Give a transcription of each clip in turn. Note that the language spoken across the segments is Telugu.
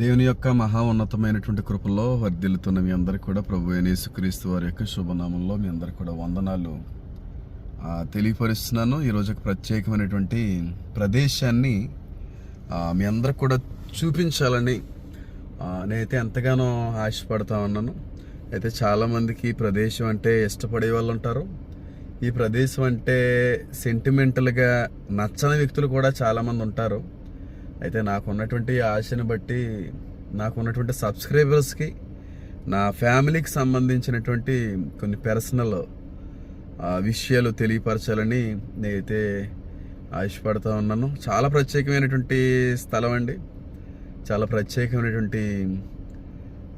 దేవుని యొక్క మహా ఉన్నతమైనటువంటి కృపలో వర్ధిల్లుతున్న మీ అందరికి కూడా ప్రభు యేసుక్రీస్తు వారి యొక్క శుభనామంలో మీ అందరికి కూడా వందనాలు. తెలియపరుస్తున్నాను. ఈరోజు ఒక ప్రత్యేకమైనటువంటి ప్రదేశాన్ని మీ అందరికి కూడా చూపించాలని నేనైతే ఎంతగానో ఆశపడతా ఉన్నాను. అయితే చాలామందికి ఈ ప్రదేశం అంటే ఇష్టపడే వాళ్ళు ఉంటారు. ఈ ప్రదేశం అంటే సెంటిమెంటల్గా నచ్చని వ్యక్తులు కూడా చాలామంది ఉంటారు. అయితే నాకు ఉన్నటువంటి ఆశని బట్టి నాకు ఉన్నటువంటి సబ్స్క్రైబర్స్కి నా ఫ్యామిలీకి సంబంధించినటువంటి కొన్ని పర్సనల్ విషయాలు తెలియపరచాలని నేనైతే ఆశపడుతూ ఉన్నాను. చాలా ప్రత్యేకమైనటువంటి స్థలం అండి. చాలా ప్రత్యేకమైనటువంటి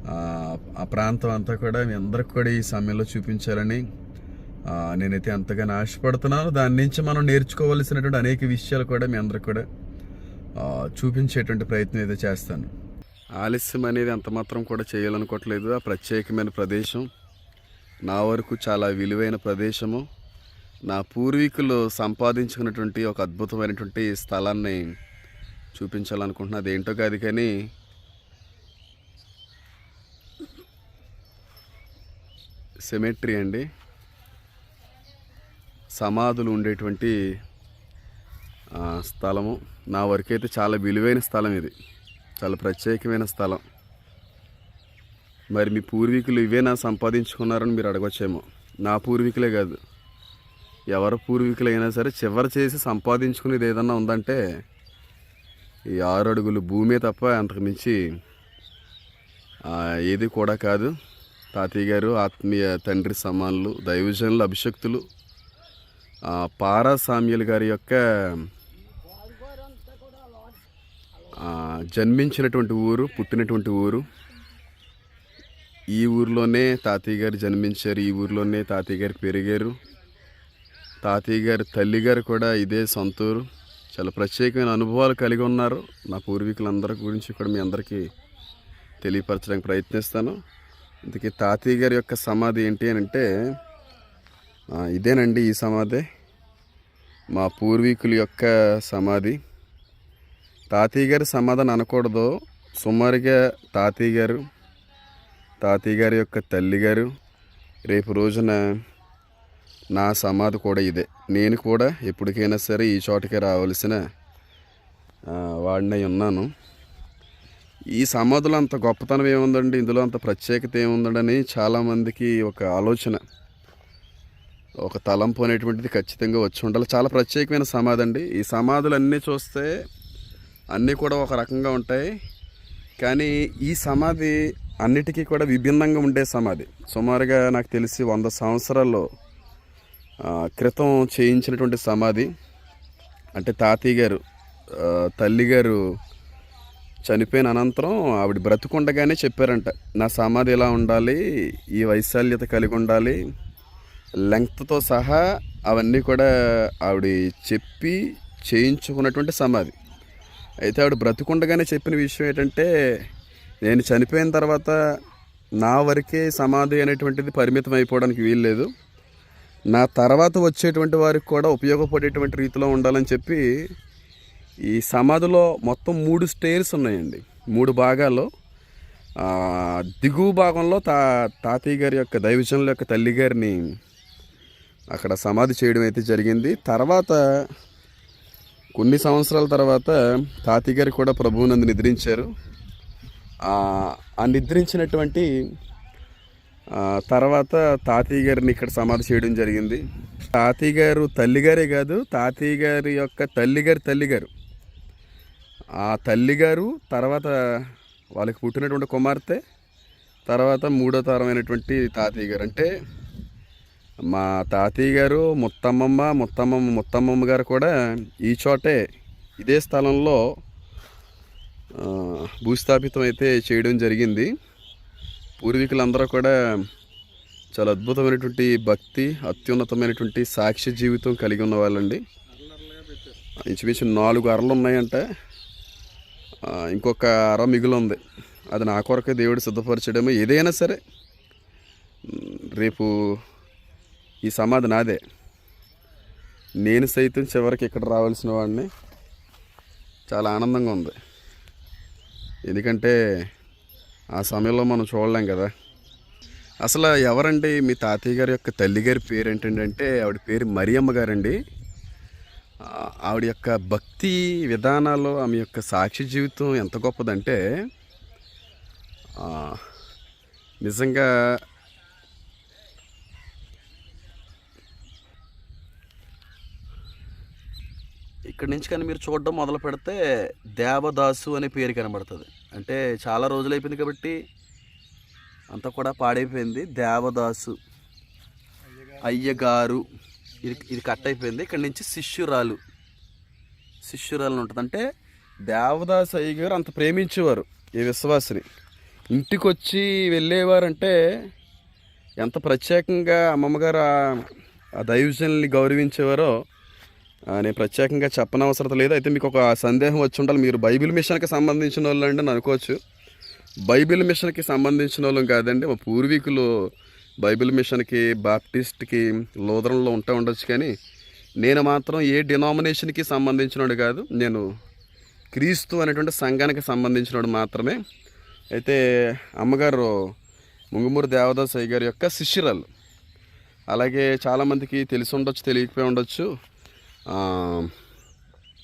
ఆ, ప్రాంతం అంతా కూడా మీ అందరికి కూడా ఈ సమయంలో చూపించాలని నేనైతే ఎంతగానో ఆశపడుతున్నాను. దాని నుంచి మనం నేర్చుకోవలసినటువంటి అనేక విషయాలు కూడా మీ అందరికి కూడా చూపించేటువంటి ప్రయత్నం అయితే చేస్తాను. ఆలస్యం అనేది అంత మాత్రం కూడా చేయాలనుకోవట్లేదు. ఆ ప్రత్యేకమైన ప్రదేశం నా వరకు చాలా విలువైన ప్రదేశము. నా పూర్వీకులు సంపాదించుకున్నటువంటి ఒక అద్భుతమైనటువంటి స్థలాన్ని చూపించాలనుకుంటున్నా. అదేంటో కాదు కానీ సెమెట్రీ అండి. సమాధులు ఉండేటువంటి స్థలము. నా వరకు అయితే చాలా విలువైన స్థలం ఇది. చాలా ప్రత్యేకమైన స్థలం. మరి మీ పూర్వీకులు ఇవేనా సంపాదించుకున్నారని మీరు అడగొచ్చేమో. నా పూర్వీకులే కాదు. ఎవరి పూర్వీకులైనా సరే చివరి చేసి సంపాదించుకునేది ఏదన్నా ఉందంటే ఈ ఆరు అడుగులు భూమే తప్ప అంతకు మించి ఏది కూడా కాదు. తాతయ్య గారు ఆత్మీయ తండ్రి సమానులు దైవజనులు అభిషక్తులు ఆ, పారా గారి యొక్క జన్మించినటువంటి ఊరు పుట్టినటువంటి ఊరు. ఈ ఊరిలోనే తాతయ్య గారు జన్మించారు ఈ ఊరిలోనే తాతయ్య గారు పెరిగారు. తాతయ్య గారి తల్లి గారు కూడా ఇదే సొంతూరు. చాలా ప్రత్యేకమైన అనుభవాలు కలిగి ఉన్నారు. నా పూర్వీకులందరి గురించి కూడా మీ అందరికీ తెలియపరచడానికి ప్రయత్నిస్తాను. అందుకే తాతయ్య గారి యొక్క సమాధి ఏంటి అని అంటే ఇదేనండి ఈ సమాధి. మా పూర్వీకుల యొక్క సమాధి. తాతయ్య గారి సమాధానం అనకూడదు. సుమారుగా తాతయ్య గారు తాతయ్య గారి యొక్క తల్లి గారు రేపు రోజున నా సమాధి కూడా ఇదే. నేను కూడా ఎప్పటికైనా సరే ఈ చోటకి రావాల్సిన వాడినై ఉన్నాను. ఈ సమాధులో అంత గొప్పతనం ఏముందండి? ఇందులో అంత ప్రత్యేకత ఏముందని చాలామందికి ఒక ఆలోచన. ఒక తలంపు అనేటువంటిది ఖచ్చితంగా వచ్చి ఉండాలి. చాలా ప్రత్యేకమైన సమాధి అండి. ఈ సమాధులు అన్నీ చూస్తే అన్నీ కూడా ఒక రకంగా ఉంటాయి. కానీ ఈ సమాధి అన్నిటికీ కూడా విభిన్నంగా ఉండే సమాధి. సుమారుగా నాకు తెలిసి వంద సంవత్సరాల్లో క్రితం చేయించినటువంటి సమాధి. అంటే తాతయ్య గారు తల్లిగారు తల్లి గారు చనిపోయిన అనంతరం ఆవిడ బ్రతుకుండగానే చెప్పారంట నా సమాధి ఇలా ఉండాలి? ఈ వైశాల్యత కలిగి ఉండాలి. లెంగ్త్తో సహా అవన్నీ కూడా ఆవిడ చెప్పి చేయించుకున్నటువంటి సమాధి. అయితే ఆవిడ బ్రతుకుండగానే చెప్పిన విషయం ఏంటంటే నేను చనిపోయిన తర్వాత నా వరకే సమాధి అనేటువంటిది పరిమితం అయిపోవడానికి వీల్లేదు నా తర్వాత వచ్చేటువంటి వారికి కూడా ఉపయోగపడేటువంటి రీతిలో ఉండాలని చెప్పి ఈ సమాధిలో మొత్తం మూడు స్టేర్స్ ఉన్నాయండి. మూడు భాగాల్లో దిగువ భాగంలో తా తాతయ్య గారి యొక్క దైవజనుల యొక్క తల్లి గారిని అక్కడ సమాధి చేయడం అయితే జరిగింది. తర్వాత కొన్ని సంవత్సరాల తర్వాత తాతయ్య గారు కూడా ప్రభువునందు నిద్రించారు. ఆ నిద్రించినటువంటి తర్వాత తాతయ్య గారిని ఇక్కడ సమాధి చేయడం జరిగింది. తాతయ్య గారు తల్లిగారే కాదు తాతయ్య గారి యొక్క తల్లి తల్లిగారు. ఆ తల్లి గారు తర్వాత వాళ్ళకి పుట్టినటువంటి కుమార్తె తర్వాత మూడో తరమైనటువంటి తాతయ్య గారు. అంటే మా తాతయ్య గారు ముత్తమ్మమ్మ ముత్తమ్మమ్మ ముత్తమ్మమ్మ గారు కూడా ఈ చోటే ఇదే స్థలంలో భూస్థాపితం అయితే చేయడం జరిగింది. పూర్వీకులందరూ కూడా చాలా అద్భుతమైనటువంటి భక్తి అత్యున్నతమైనటువంటి సాక్ష్య జీవితం కలిగి ఉన్న వాళ్ళండి. ఇంచుమించు నాలుగు అరలు ఉన్నాయంట. ఇంకొక అర మిగిలి ఉంది అది నా కొరకే దేవుడు సిద్ధపరచడమే. ఏదైనా సరే రేపు ఈ సమాధి నాదే. నేను సైతం చివరికి ఇక్కడ రావాల్సిన వాడిని చాలా ఆనందంగా ఉంది. ఎందుకంటే ఆ సమయంలో మనం చూడలేం కదా. అసలు ఎవరండి? మీ తాతయ్య గారి యొక్క తల్లి గారి పేరు ఏంటంటే ఆవిడ పేరు మరియమ్మ గారండి. ఆవిడ యొక్క భక్తి విధానాలు ఆమె యొక్క సాక్షి జీవితం ఎంత గొప్పదంటే నిజంగా ఇక్కడి నుంచి కానీ మీరు చూడడం మొదలు పెడితే దేవదాసు అనే పేరు కనబడుతుంది. అంటే చాలా రోజులు అయిపోయింది కాబట్టి అంతా కూడా పాడైపోయింది. దేవదాసు అయ్యగారు ఇది ఇది కట్ అయిపోయింది. ఇక్కడ నుంచి శిష్యురాలు శిష్యురాలు ఉంటుంది. అంటే దేవదాసు అయ్యగారు అంత ప్రేమించేవారు ఈ విశ్వాసిని. ఇంటికి వచ్చి వెళ్ళేవారంటే ఎంత ప్రత్యేకంగా అమ్మమ్మగారు ఆ- దైవజనుల్ని గౌరవించేవారో నేను ప్రత్యేకంగా చెప్పనవసరం లేదు. అయితే మీకు ఒక సందేహం వచ్చి ఉండాలి. మీరు బైబిల్ మిషన్కి సంబంధించిన వాళ్ళు అండి అని అనుకోవచ్చు. బైబిల్ మిషన్కి సంబంధించిన వాళ్ళం కాదండి. మా పూర్వీకులు బైబిల్ మిషన్కి బాప్టిస్ట్కి లోదరంలో ఉంటూ ఉండొచ్చు కానీ నేను మాత్రం ఏ డినామినేషన్కి సంబంధించినోడు కాదు. నేను క్రీస్తు అనేటువంటి సంఘానికి సంబంధించినోడు మాత్రమే. అయితే అమ్మగారు ముంగుమూరు దేవదాస్ అయ్య గారి యొక్క శిష్యురాలు. అలాగే చాలామందికి తెలిసి ఉండొచ్చు తెలియకపోయి ఉండొచ్చు.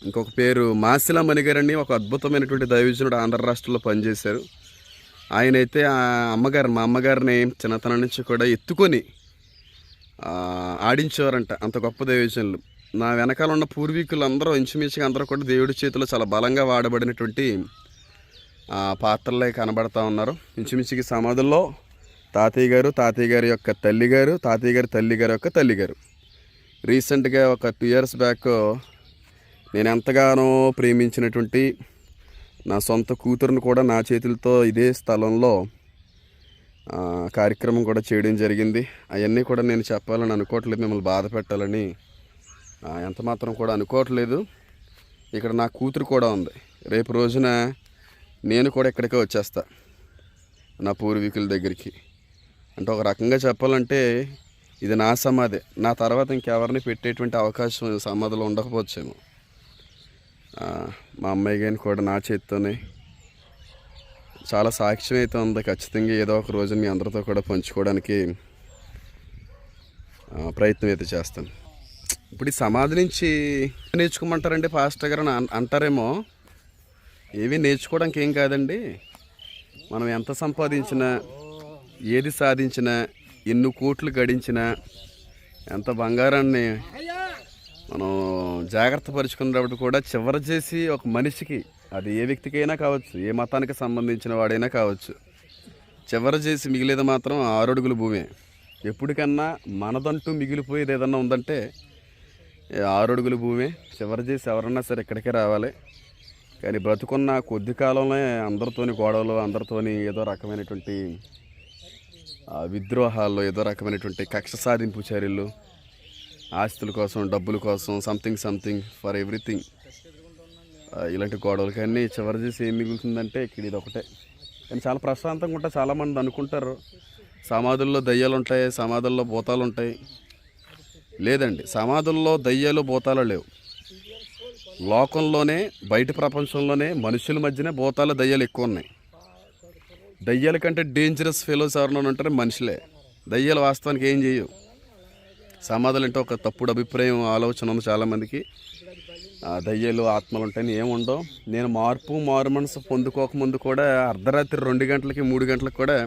ఇంకొక పేరు మాసిలా మణిగారని ఒక అద్భుతమైనటువంటి దైవజనుడు ఆంధ్ర రాష్ట్రంలో పనిచేశారు. ఆయన అయితే ఆ అమ్మగారు మా అమ్మగారిని చిన్నతనం నుంచి కూడా ఎత్తుకొని ఆడించేవారంట. అంత గొప్ప దైవజనులు. నా వెనకాల ఉన్న పూర్వీకులందరూ ఇంచుమించుగా అందరూ కూడా దేవుడి చేతిలో చాలా బలంగా వాడబడినటువంటి పాత్రలే కనబడతా ఉన్నారు. ఇంచుమించుకి సమాధుల్లో తాతయ్య గారు తాతయ్య గారి యొక్క తల్లిగారు తాతయ్య గారి తల్లి గారి యొక్క తల్లిగారు. రీసెంట్గా ఒక టూ ఇయర్స్ బ్యాక్ నేను ఎంతగానో ప్రేమించినటువంటి నా సొంత కూతురును కూడా నా చేతులతో ఇదే స్థలంలో కార్యక్రమం కూడా చేయడం జరిగింది. అవన్నీ కూడా నేను చెప్పాలని అనుకోవట్లేదు మిమ్మల్ని బాధ పెట్టాలని ఎంత మాత్రం కూడా అనుకోవట్లేదు. ఇక్కడ నా కూతురు కూడా ఉంది. రేపు రోజున నేను కూడా ఇక్కడికే వచ్చేస్తా నా పూర్వీకుల దగ్గరికి. అంటే ఒక రకంగా చెప్పాలంటే ఇది నా సమాధి. నా తర్వాత ఇంకెవరిని పెట్టేటువంటి అవకాశం సమాధిలో ఉండకపోవచ్చేమో. మా అమ్మాయి గారిని కూడా నా చేతితోనే చాలా సాక్ష్యం అయితే ఉంది. ఖచ్చితంగా ఏదో ఒక రోజు మీ అందరితో కూడా పంచుకోవడానికి ప్రయత్నం అయితే చేస్తాను. ఇప్పుడు ఈ సమాధి నుంచి నేర్చుకోమంటారండి పాస్టర్ గారు అని అన్- అంటారేమో. ఏవి నేర్చుకోవడానికి ఏం కాదండి. మనం ఎంత సంపాదించినా ఏది సాధించినా ఎన్ని కోట్లు గడించినా ఎంత బంగారాన్ని మనం జాగ్రత్త పరుచుకున్నప్పుడు కూడా చివరి చేసి ఒక మనిషికి అది ఏ వ్యక్తికైనా కావచ్చు ఏ మతానికి సంబంధించిన వాడైనా కావచ్చు చివరి చేసి మిగిలేది మాత్రం ఆరడుగుల భూమే. ఎప్పటికన్నా మనదంటూ మిగిలిపోయేది ఏదన్నా ఉందంటే ఈ ఆరు భూమే. చివరి చేసి ఎవరన్నా సరే ఇక్కడికే రావాలి. కానీ బ్రతుకున్న కొద్ది కాలంలో అందరితోని గొడవలు అందరితోని ఏదో రకమైనటువంటి విద్రోహాల్లో ఏదో రకమైనటువంటి కక్ష సాధింపు చర్యలు ఆస్తుల కోసం డబ్బుల కోసం సంథింగ్ సంథింగ్ ఫర్ ఎవ్రీథింగ్ ఇలాంటి గొడవలు కానీ చివరి చేసి ఏం మిగులుతుందంటే ఇక్కడ ఇది ఒకటే. కానీ చాలా ప్రశాంతంగా ఉంటాయి చాలామంది అనుకుంటారు. సమాధుల్లో దయ్యాలు ఉంటాయి సమాధుల్లో భూతాలు ఉంటాయి. లేదండి సమాధుల్లో దయ్యాలు భూతాలు లేవు. లోకంలోనే బయట ప్రపంచంలోనే మనుషుల మధ్యనే భూతాలు దయ్యాలు ఎక్కువ ఉన్నాయి. దయ్యాల కంటే డేంజరస్ ఫెలోస్ ఎవరైనా ఉంటారు మనుషులే. దయ్యాలు వాస్తవానికి ఏం చేయవు. సమాధులు అంటే ఒక తప్పుడు అభిప్రాయం ఆలోచన ఉంది చాలామందికి. ఆ, దయ్యాలు ఆత్మలు ఉంటాయని ఏముండవు నేను మార్పు మారు మనసు పొందుకోకముందు కూడా అర్ధరాత్రి రెండు గంటలకి మూడు గంటలకు కూడా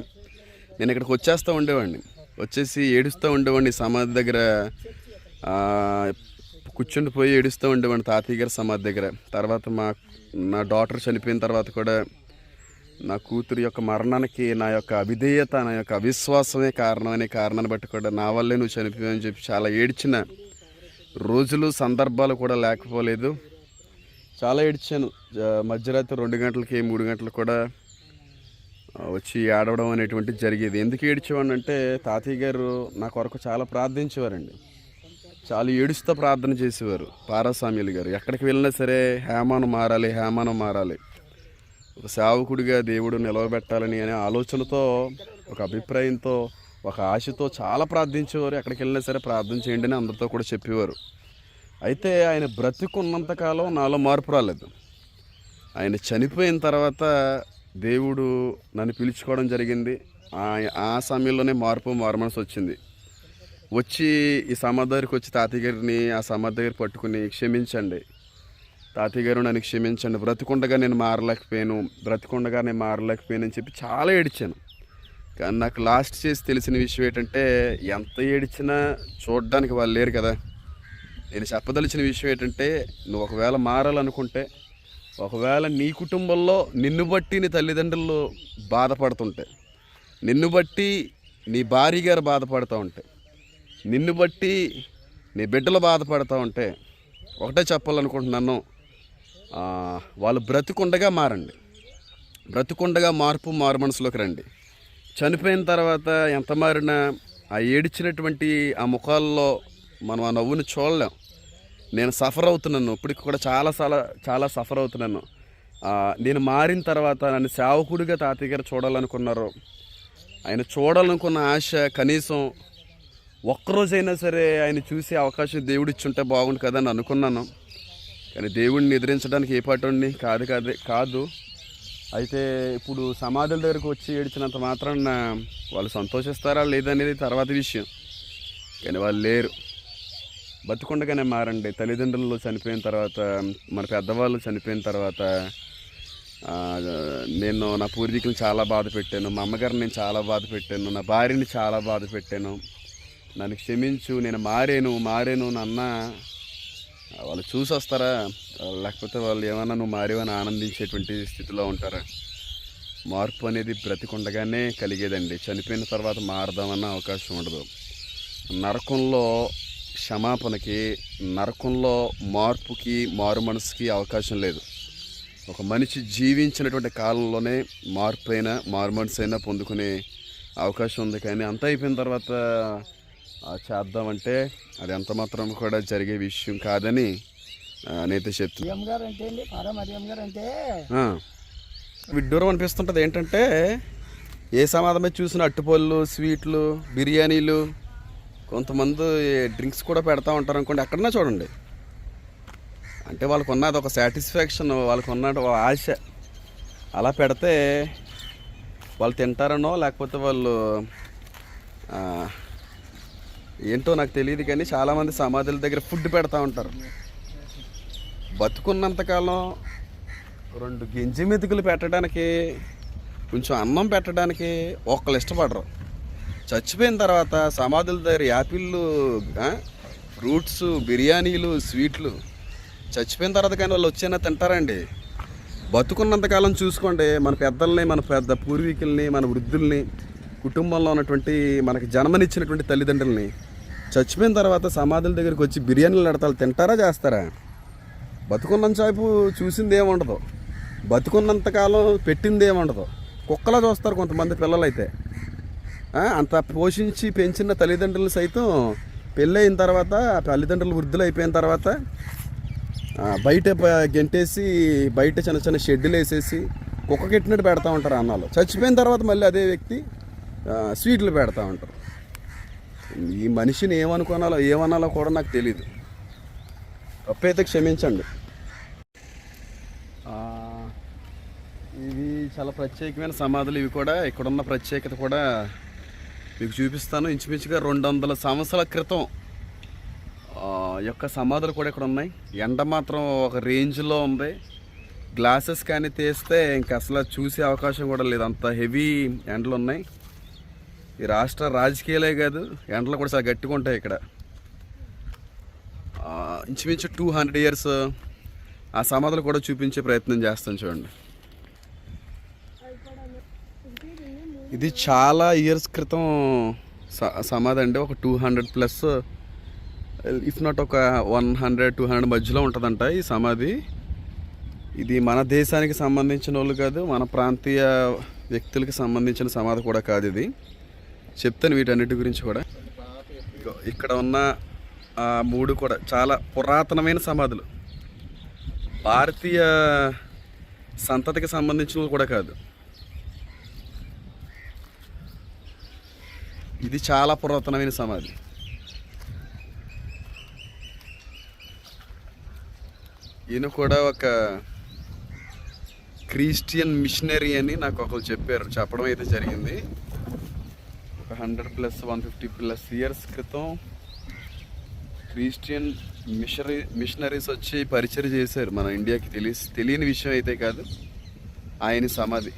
నేను ఇక్కడికి వచ్చేస్తూ ఉండేవాడిని. వచ్చేసి ఏడుస్తూ ఉండేవాడిని. సమాధి దగ్గర కూర్చుండిపోయి కూర్చుండి పోయి ఏడుస్తూ ఉండేవాడిని తాతయ్య గారి సమాధి దగ్గర. తర్వాత మా నా డాటర్ చనిపోయిన తర్వాత కూడా నా కూతురు యొక్క మరణానికి నా యొక్క అవిధేయత నా యొక్క అవిశ్వాసమే కారణం అనే కారణాన్ని బట్టి కూడా నా వల్లే నువ్వు చనిపోయావని చెప్పి చాలా ఏడ్చిన రోజులు సందర్భాలు కూడా లేకపోలేదు. చాలా ఏడ్చాను. జ- మధ్యరాత్రి రెండు గంటలకి మూడు గంటలకు కూడా వచ్చి ఏడవడం అనేటువంటి జరిగేది. ఎందుకు ఏడ్చేవాడిని అంటే తాతయ్య గారు నా కొరకు చాలా ప్రార్థించేవారండి. చాలా ఏడుస్తూ ప్రార్థన చేసేవారు. పారాస్వామ్యులు గారు. ఎక్కడికి వెళ్ళినా సరే హేమాను మారాలి హేమాను మారాలి. ఒక సేవకుడిగా దేవుడు నిలవబెట్టాలని అనే ఆలోచనతో ఒక అభిప్రాయంతో ఒక ఆశతో చాలా ప్రార్థించేవారు. ఎక్కడికి వెళ్ళినా సరే ప్రార్థన చేయండి అని అందరితో కూడా చెప్పేవారు. అయితే ఆయన బ్రతికున్నంతకాలం నాలో మార్పు రాలేదు. ఆయన చనిపోయిన తర్వాత దేవుడు నన్ను పిలుచుకోవడం జరిగింది. ఆ- సమయంలోనే మార్పు మారమనసు వచ్చింది. వచ్చి ఈ సమాధి దగ్గరికి వచ్చి తాతయ్య గారిని ఆ సమాధి దగ్గర పట్టుకుని క్షమించండి. తాతయ్య గారు నన్ను క్షమించండి. బ్రతికుండగా నేను మారలేకపోయాను. బ్రతికుండగా నేను మారలేకపోయాను అని చెప్పి చాలా ఏడిచాను. కానీ నాకు లాస్ట్ చేసి తెలిసిన విషయం ఏంటంటే ఎంత ఏడిచినా చూడడానికి వాళ్ళు లేరు కదా. నేను చెప్పదలిచిన విషయం ఏంటంటే నువ్వు ఒకవేళ మారాలనుకుంటే ఒకవేళ నీ కుటుంబంలో నిన్ను బట్టి నీ తల్లిదండ్రులు బాధపడుతుంటే నిన్ను బట్టి నీ భార్య గారు బాధపడుతూ ఉంటే నిన్ను బట్టి నీ బిడ్డలు బాధపడుతూ ఉంటే ఒకటే చెప్పాలనుకుంటున్నాను. వాళ్ళు బ్రతుకుండగా మారండి. బ్రతికుండగా మార్పు మారు మనసులోకి రండి. చనిపోయిన తర్వాత ఎంత మారినా ఆ ఏడిచినటువంటి ఆ ముఖాల్లో మనం ఆ నవ్వుని చూడలేం. నేను సఫర్ అవుతున్నాను. ఇప్పటికి కూడా చాలా చాలా చాలా సఫర్ అవుతున్నాను. నేను మారిన తర్వాత నన్ను సేవకుడిగా తాతయ్య గారు చూడాలనుకున్నారు. ఆయన చూడాలనుకున్న ఆశ కనీసం ఒక్కరోజైనా సరే ఆయన చూసే అవకాశం దేవుడు ఇచ్చుంటే బాగుండు కదా అని అనుకున్నాను. కానీ దేవుడిని నిద్రించడానికి ఏ పాటండి కాదు కాదు కాదు. అయితే ఇప్పుడు సమాధుల దగ్గరకు వచ్చి ఏడిచినంత మాత్రాన వాళ్ళు సంతోషిస్తారా లేదనేది తర్వాత విషయం. కానీ వాళ్ళు లేరు. బతుకుండగానే మారండి. తల్లిదండ్రులు చనిపోయిన తర్వాత మన పెద్దవాళ్ళు చనిపోయిన తర్వాత నేను నా పూర్వీకులను చాలా బాధ పెట్టాను. మా అమ్మగారిని నేను చాలా బాధ పెట్టాను. నా భార్యని చాలా బాధ పెట్టాను. నన్ను క్షమించు నేను మారేను మారేను నాన్న వాళ్ళు చూసి వస్తారా లేకపోతే వాళ్ళు ఏమైనా నువ్వు మారేవని ఆనందించేటువంటి స్థితిలో ఉంటారా? మార్పు అనేది బ్రతికుండగానే కలిగేదండి. చనిపోయిన తర్వాత మారదామన్న అవకాశం ఉండదు. నరకంలో క్షమాపణకి నరకంలో మార్పుకి మారు మనసుకి అవకాశం లేదు. ఒక మనిషి జీవించినటువంటి కాలంలోనే మార్పు అయినా మారు మనసు అయినా పొందుకునే అవకాశం ఉంది. కానీ అంత అయిపోయిన తర్వాత చేద్దామంటే అది ఎంత మాత్రం కూడా జరిగే విషయం కాదని నేనైతే చెప్తున్నాను ఆ, విడ్డూరం అనిపిస్తుంటుంది. ఏంటంటే ఏ సమాధమే చూసిన అట్టుపళ్ళు స్వీట్లు బిర్యానీలు కొంతమంది డ్రింక్స్ కూడా పెడతా ఉంటారు అనుకోండి ఎక్కడన్నా చూడండి. అంటే వాళ్ళకు ఉన్నది ఒక సాటిస్ఫాక్షన్ వాళ్ళకు ఉన్నది ఆశ. అలా పెడితే వాళ్ళు తింటారనో లేకపోతే వాళ్ళు ఏంటో నాకు తెలియదు కానీ చాలామంది సమాధుల దగ్గర ఫుడ్ పెడతా ఉంటారు. బతుకున్నంతకాలం రెండు గింజి మెతుకులు పెట్టడానికి కొంచెం అన్నం పెట్టడానికి ఒక్కళ్ళు ఇష్టపడరు. చచ్చిపోయిన తర్వాత సమాధుల దగ్గర యాపిళ్ళు ఫ్రూట్స్ బిర్యానీలు స్వీట్లు చచ్చిపోయిన తర్వాత కానీ వాళ్ళు వచ్చైనా తింటారండి. బతుకున్నంతకాలం చూసుకోండి మన పెద్దల్ని మన పెద్ద పూర్వీకుల్ని మన వృద్ధుల్ని కుటుంబంలో ఉన్నటువంటి మనకి జన్మనిచ్చినటువంటి తల్లిదండ్రుల్ని చచ్చిపోయిన తర్వాత సమాధుల దగ్గరికి వచ్చి బిర్యానీలు నడతాలు తింటారా చేస్తారా? బతుకున్నంత సేపు చూసింది ఏముండదు. బతుకున్నంతకాలం పెట్టింది ఏముండదు. కుక్కలా చూస్తారు కొంతమంది పిల్లలైతే. అంత పోషించి పెంచిన తల్లిదండ్రులు సైతం పెళ్ళయిన తర్వాత తల్లిదండ్రులు వృద్ధులు అయిపోయిన తర్వాత బయట గెంటేసి బయట చిన్న చిన్న షెడ్యూలు వేసేసి కుక్క కెట్టినట్టు పెడతా ఉంటారు అన్నాలు. చచ్చిపోయిన తర్వాత మళ్ళీ అదే వ్యక్తి స్వీట్లు పెడతా ఉంటారు. ఈ మనిషిని ఏమనుకోనాలో ఏమనాలో కూడా నాకు తెలియదు తప్పైతే క్షమించండి. ఇవి చాలా ప్రత్యేకమైన సమాధులు. ఇవి కూడా ఇక్కడున్న ప్రత్యేకత కూడా మీకు చూపిస్తాను. ఇంచుమించుగా రెండు వందల సంవత్సరాల క్రితం యొక్క సమాధులు కూడా ఇక్కడ ఉన్నాయి. ఎండ మాత్రం ఒక రేంజ్లో ఉంది. గ్లాసెస్ కానీ తీస్తే ఇంక అసలు చూసే అవకాశం కూడా లేదు. అంత హెవీ ఎండలు ఉన్నాయి ఈ రాష్ట్ర రాజకీయాలే కాదు ఎండలు కూడా చాలా గట్టిగా ఉంటాయి ఇక్కడ. ఇంచుమించు టూ హండ్రెడ్ ఇయర్స్ ఆ సమాధులు కూడా చూపించే ప్రయత్నం చేస్తాను చూడండి. ఇది చాలా ఇయర్స్ క్రితం స- సమాధి అండి. ఒక two hundred plus if not ఒక వన్ హండ్రెడ్ టూ హండ్రెడ్ మధ్యలో ఉంటుందంట ఈ సమాధి. ఇది మన దేశానికి సంబంధించిన వాళ్ళు కాదు మన ప్రాంతీయ వ్యక్తులకి సంబంధించిన సమాధి కూడా కాదు ఇది. చెప్తాను వీటన్నిటి గురించి కూడా. ఇక్కడ ఉన్న మూడు కూడా చాలా పురాతనమైన సమాధులు. భారతీయ సంతతికి సంబంధించినవి కూడా కాదు. ఇది చాలా పురాతనమైన సమాధి. ఈయన కూడా ఒక క్రిస్టియన్ మిషనరీ అని నాకు ఒకరు చెప్పారు. చెప్పడం అయితే జరిగింది. ఒక hundred plus one fifty plus years క్రితం క్రిస్టియన్ మిషనరీ మిషనరీస్ వచ్చి పరిచయం చేశారు. మన ఇండియాకి తెలిసి తెలియని విషయం అయితే కాదు ఆయన సమాధి.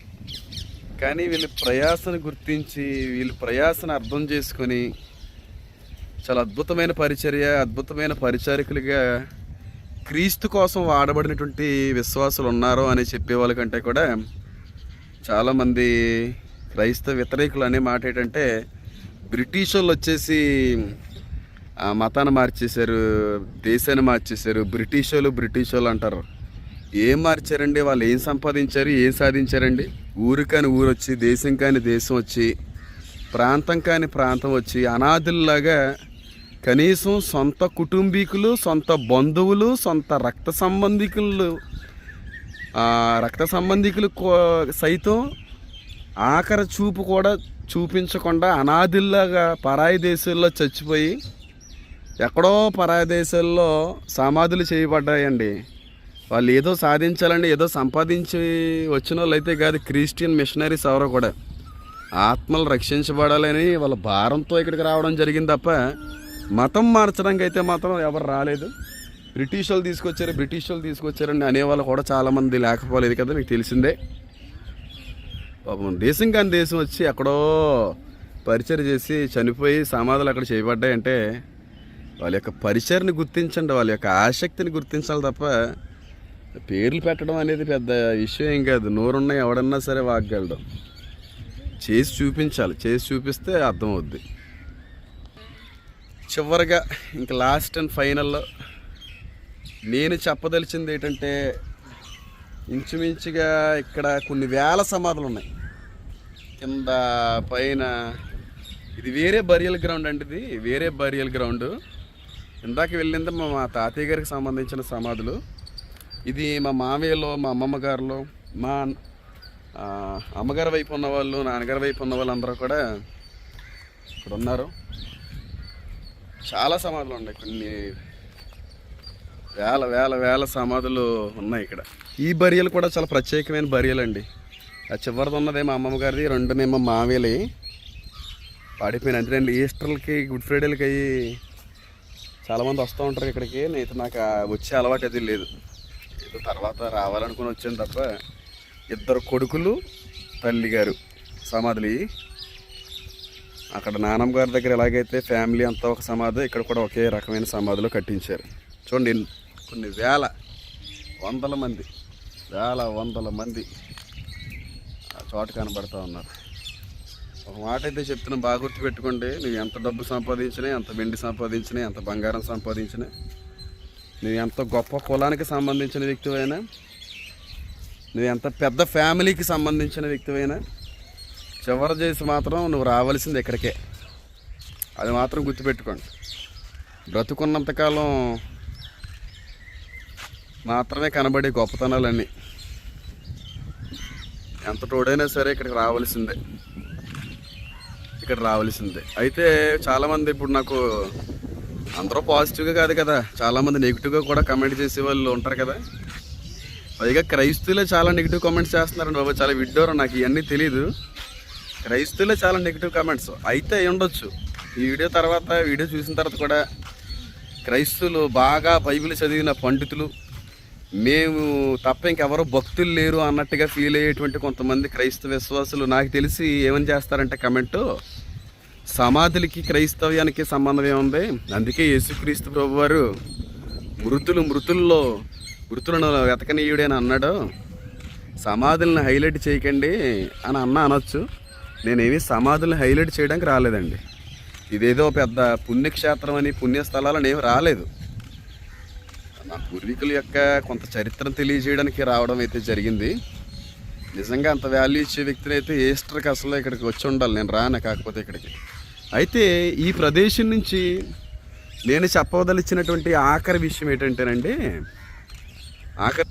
కానీ వీళ్ళ ప్రయాసను గుర్తించి వీళ్ళ ప్రయాసను అర్థం చేసుకొని చాలా అద్భుతమైన పరిచర్య అద్భుతమైన పరిచారికులుగా క్రీస్తు కోసం వాడబడినటువంటి విశ్వాసులు ఉన్నారు అని చెప్పే వాళ్ళకంటే కూడా చాలామంది క్రైస్తవ వ్యతిరేకులు అనే మాట ఏంటంటే బ్రిటిష్ వాళ్ళు వచ్చేసి ఆ మతాన్ని మార్చేశారు దేశాన్ని మార్చేశారు. బ్రిటిష్ వాళ్ళు బ్రిటిష్ వాళ్ళు అంటారు. ఏం మార్చారండి? వాళ్ళు ఏం సంపాదించారు? ఏం సాధించారండి? ఊరు కాని ఊరు వచ్చి దేశం కాని దేశం వచ్చి ప్రాంతం కాని ప్రాంతం వచ్చి అనాథుల్లాగా కనీసం సొంత కుటుంబీకులు సొంత బంధువులు సొంత రక్త సంబంధికులు రక్త సంబంధికులు కో- సైతం ఆఖరి చూపు కూడా చూపించకుండా అనాదిల్లాగా పరాయి దేశాల్లో చచ్చిపోయి ఎక్కడో పరాయి దేశాల్లో సమాధులు చేయబడ్డాయండి. వాళ్ళు ఏదో సాధించాలండి ఏదో సంపాదించి వచ్చిన వాళ్ళు అయితే కాదు క్రిస్టియన్ మిషనరీస్ ఎవరో కూడా. ఆత్మలు రక్షించబడాలని వాళ్ళ భారంతో ఇక్కడికి రావడం జరిగింది తప్ప మతం మార్చడానికి అయితే మాత్రం ఎవరు రాలేదు. బ్రిటిష్ వాళ్ళు తీసుకొచ్చారు బ్రిటిష్ వాళ్ళు తీసుకొచ్చారని అనేవాళ్ళు కూడా చాలామంది లేకపోలేదు కదా మీకు తెలిసిందే. పాపం దేశం కానీ దేశం వచ్చి ఎక్కడో పరిచయం చేసి చనిపోయి సమాధులు అక్కడ చేయబడ్డాయంటే వాళ్ళ యొక్క పరిచయని గుర్తించండి వాళ్ళ యొక్క ఆసక్తిని గుర్తించాలి తప్ప పేర్లు పెట్టడం అనేది పెద్ద విషయం ఏం కాదు. నోరున్న ఎవడన్నా సరే వాగ్గలడం. చేసి చూపించాలి. చేసి చూపిస్తే అర్థమవుద్ది. చివరిగా ఇంక లాస్ట్ అండ్ ఫైనల్లో నేను చెప్పదలిచింది ఏంటంటే ఇంచుమించుగా ఇక్కడ కొన్ని వేల సమాధులు ఉన్నాయి. కింద పైన. ఇది వేరే బరియల్ గ్రౌండ్ అండి ఇది. వేరే బరియల్ గ్రౌండ్. ఇందాక వెళ్ళింది మా మా తాతయ్య గారికి సంబంధించిన సమాధులు. ఇది మా మామయ్యలో మా అమ్మమ్మ గారిలో మా అమ్మగారి వైపు ఉన్న వాళ్ళు నాన్నగారి వైపు ఉన్న వాళ్ళందరూ కూడా ఇక్కడ ఉన్నారు. చాలా సమాధులు ఉన్నాయి. కొన్ని వేల వేల వేల సమాధులు ఉన్నాయి ఇక్కడ. ఈ బరియలు కూడా చాలా ప్రత్యేకమైన బరియలు అండి ఆ చివరిది ఉన్నదే మా అమ్మమ్మ గారిది రెండునేమో మావేలి పాడిపోయిన అందుకండి ఈస్టర్లకి గుడ్ ఫ్రైడేలకి అయ్యి చాలామంది వస్తూ ఉంటారు ఇక్కడికి. నేను నాకు వచ్చే అలవాటు అది లేదు. ఏదో తర్వాత రావాలనుకుని వచ్చాను తప్ప ఇద్దరు కొడుకులు తల్లి గారు సమాధులు. అక్కడ నానమ్మ గారి దగ్గర ఎలాగైతే ఫ్యామిలీ అంతా ఒక సమాధి ఇక్కడ కూడా ఒకే రకమైన సమాధులు కట్టించారు. చూడండి కొన్ని వేల వందల మంది. వేల వందల మంది ఆ చోట కనబడతా ఉన్నారు. ఒక మాట అయితే చెప్తున్నా బాగా గుర్తుపెట్టుకోండి. నువ్వు ఎంత డబ్బు సంపాదించినా ఎంత వెండి సంపాదించినా ఎంత బంగారం సంపాదించినా నువ్వు ఎంత గొప్ప కులానికి సంబంధించిన వ్యక్తివైనా నువ్వు ఎంత పెద్ద ఫ్యామిలీకి సంబంధించిన వ్యక్తివైనా చివరి చేసి మాత్రం నువ్వు రావాల్సింది ఇక్కడికే. అది మాత్రం గుర్తుపెట్టుకోండి. బ్రతుకున్నంతకాలం మాత్రమే కనబడే గొప్పతనాలన్నీ. ఎంత తోడైనా సరే ఇక్కడికి రావాల్సిందే. ఇక్కడ రావాల్సిందే. అయితే చాలామంది ఇప్పుడు నాకు అందరూ పాజిటివ్గా కాదు కదా. చాలామంది నెగిటివ్గా కూడా కమెంట్ చేసే వాళ్ళు ఉంటారు కదా. పైగా క్రైస్తువులే చాలా నెగిటివ్ కామెంట్స్ చేస్తున్నారండి బాబు. చాలా విడ్డోరం నాకు ఇవన్నీ తెలియదు క్రైస్తువులే చాలా నెగిటివ్ కామెంట్స్. అయితే ఉండొచ్చు. ఈ వీడియో తర్వాత వీడియో చూసిన తర్వాత కూడా క్రైస్తువులు బాగా బైబిల్ చదివిన పండితులు మేము తప్ప ఇంకెవరో భక్తులు లేరు అన్నట్టుగా ఫీల్ అయ్యేటువంటి కొంతమంది క్రైస్తవ విశ్వాసులు. నాకు తెలిసి ఏమని చేస్తారంటే కమెంటు సమాధులకి క్రైస్తవ్యానికి సంబంధం ఏముంది? అందుకే యేసుక్రీస్తు ప్రభు వారు మృతులు మృతుల్లో మృతులను వెతకనీయుడని అన్నాడు. సమాధులను హైలైట్ చేయకండి అని అన్న అనొచ్చు. నేనేమి సమాధులను హైలైట్ చేయడానికి రాలేదండి. ఇదేదో పెద్ద పుణ్యక్షేత్రం అని పుణ్యస్థలాలని ఏమి రాలేదు. నా పూర్వీకుల యొక్క కొంత చరిత్రను తెలియజేయడానికి రావడం అయితే జరిగింది. నిజంగా అంత వాల్యూ ఇచ్చే వ్యక్తిని అయితే ఈస్టర్కి అసలు ఇక్కడికి వచ్చి ఉండాలి? నేను రాను కాకపోతే ఇక్కడికి? అయితే ఈ ప్రదేశం నుంచి నేను చెప్పవదలిచ్చినటువంటి ఆఖరి విషయం ఏంటంటేనండి ఆఖరి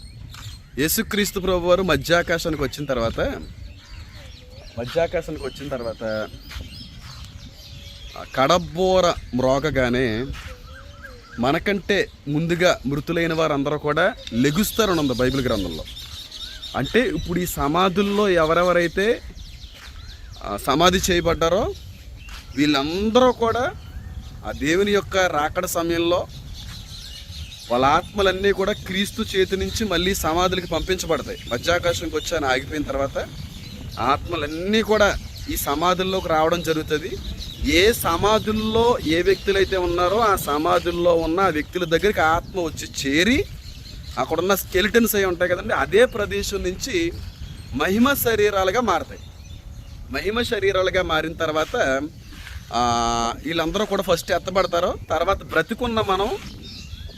యేసుక్రీస్తు ప్రభు వారు మధ్యాకాశానికి వచ్చిన తర్వాత మధ్యాకాశానికి వచ్చిన తర్వాత కడబోర మ్రోగగానే మనకంటే ముందుగా మృతులైన వారందరూ కూడా లెగుస్తారని ఉంది బైబిల్ గ్రంథంలో. అంటే ఇప్పుడు ఈ సమాధుల్లో ఎవరెవరైతే సమాధి చేయబడ్డారో వీళ్ళందరూ కూడా ఆ దేవుని యొక్క రాకడ సమయంలో వాళ్ళ ఆత్మలన్నీ కూడా క్రీస్తు చేతి నుంచి మళ్ళీ సమాధులకి పంపించబడతాయి. మధ్యాకాశంకి వచ్చాను ఆగిపోయిన తర్వాత ఆత్మలన్నీ కూడా ఈ సమాధుల్లోకి రావడం జరుగుతుంది. ఏ సమాధుల్లో ఏ వ్యక్తులైతే ఉన్నారో ఆ సమాధుల్లో ఉన్న ఆ వ్యక్తుల దగ్గరికి ఆత్మ వచ్చి చేరి అక్కడున్న స్కెలిటన్స్ అయి ఉంటాయి కదండి అదే ప్రదేశం నుంచి మహిమ శరీరాలుగా మారతాయి. మహిమ శరీరాలుగా మారిన తర్వాత వీళ్ళందరూ కూడా ఫస్ట్ ఎత్తబడతారు. తర్వాత బ్రతికున్న మనం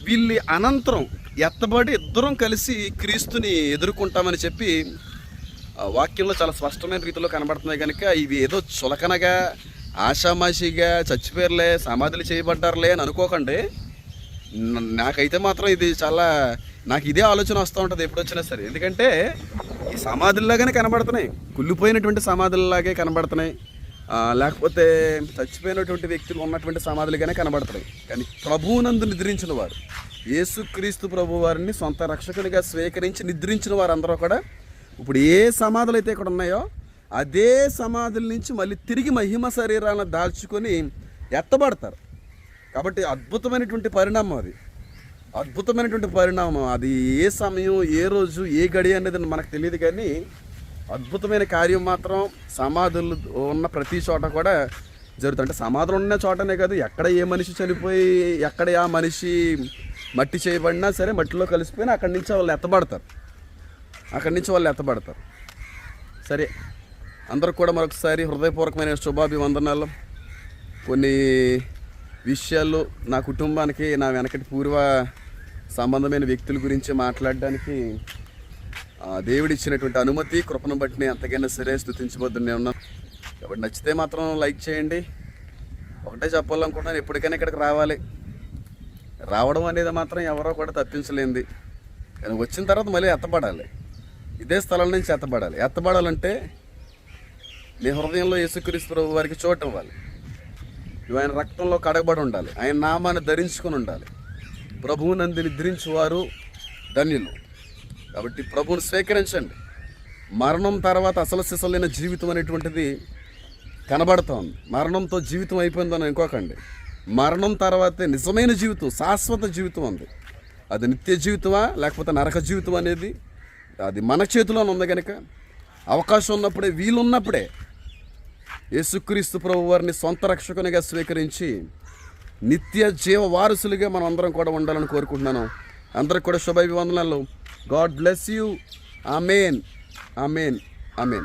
వీళ్ళ అనంతరం ఎత్తబడి ఇద్దరం కలిసి క్రీస్తుని ఎదుర్కొంటామని చెప్పి వాక్యంలో చాలా స్పష్టమైన రీతిలో కనబడుతున్నాయి కనుక ఇవి ఏదో చులకనగా ఆషామాషిగా చచ్చిపోయారులే సమాధులు చేయబడ్డారులే అని అనుకోకండి. నాకైతే మాత్రం ఇది చాలా నాకు ఇదే ఆలోచన వస్తూ ఉంటుంది ఎప్పుడు వచ్చినా సరే. ఎందుకంటే ఈ సమాధుల్లాగానే కనబడుతున్నాయి. కుళ్ళిపోయినటువంటి సమాధుల్లాగే కనబడుతున్నాయి. లేకపోతే చచ్చిపోయినటువంటి వ్యక్తులు ఉన్నటువంటి సమాధులుగానే కనబడుతున్నాయి. కానీ ప్రభువునందు నిద్రించిన వారు యేసుక్రీస్తు ప్రభు వారిని సొంత రక్షకునిగా స్వీకరించి నిద్రించిన వారందరూ కూడా ఇప్పుడు ఏ సమాధులు అయితే ఇక్కడ ఉన్నాయో అదే సమాధుల నుంచి మళ్ళీ తిరిగి మహిమ శరీరాలను దాల్చుకొని ఎత్తబడతారు. కాబట్టి అద్భుతమైనటువంటి పరిణామం అది. అద్భుతమైనటువంటి పరిణామం అది. ఏ సమయం ఏ రోజు ఏ గడి అనేది మనకు తెలియదు కానీ అద్భుతమైన కార్యం మాత్రం సమాధులు ఉన్న ప్రతి చోట కూడా జరుగుతుంది. అంటే సమాధులు ఉన్న చోటనే కాదు ఎక్కడ ఏ మనిషి చనిపోయి ఎక్కడ ఆ మనిషి మట్టి చేయబడినా సరే మట్టిలో కలిసిపోయినా అక్కడి నుంచి వాళ్ళు ఎత్తబడతారు. అక్కడి నుంచి వాళ్ళు ఎత్తబడతారు. సరే. అందరికి కూడా మరొకసారి హృదయపూర్వకమైన శుభాభివందనాలు. కొన్ని విషయాలు నా కుటుంబానికి నా వెనకటి పూర్వ సంబంధమైన వ్యక్తుల గురించి మాట్లాడడానికి దేవుడిచ్చినటువంటి అనుమతి కృపను బట్టి నేను ఎంతకైనా సరే స్థుతించబద్దు ఉన్నాను. కాబట్టి నచ్చితే మాత్రం లైక్ చేయండి. ఒకటే చెప్పాలనుకుంటున్నాను ఎప్పటికైనా ఇక్కడికి రావాలి. రావడం అనేది మాత్రం ఎవరో కూడా తప్పించలేంది కానీ వచ్చిన తర్వాత మళ్ళీ ఎత్తబడాలి. ఇదే స్థలం నుంచి ఎత్తబడాలి. ఎత్తబడాలంటే నీ హృదయంలో యేసుక్రీస్తు ప్రభు వారికి చోటు ఇవ్వాలి. నువ్వు ఆయన రక్తంలో కడగబడి ఉండాలి. ఆయన నామాన్ని ధరించుకొని ఉండాలి. ప్రభువునందు నిద్రించువారు ధన్యులు. కాబట్టి ప్రభువుని స్వీకరించండి. మరణం తర్వాత అసలు సిసలైన జీవితం అనేటువంటిది కనబడుతోంది. మరణంతో జీవితం అయిపోయిందని ఇంకోకండి మరణం తర్వాతే నిజమైన జీవితం శాశ్వత జీవితం ఉంది. అది నిత్య జీవితమా లేకపోతే నరక జీవితం అనేది? అది మన చేతిలోనే ఉంది కనుక అవకాశం ఉన్నప్పుడే వీలున్నప్పుడే యేసుక్రీస్తు ప్రభు వారిని సొంత రక్షకునిగా స్వీకరించి నిత్య జీవ వారసులుగా మనం అందరం కూడా ఉండాలని కోరుకుంటున్నాను. అందరికి కూడా శుభాభివందనాలు. God bless you. Amen. Amen. Amen.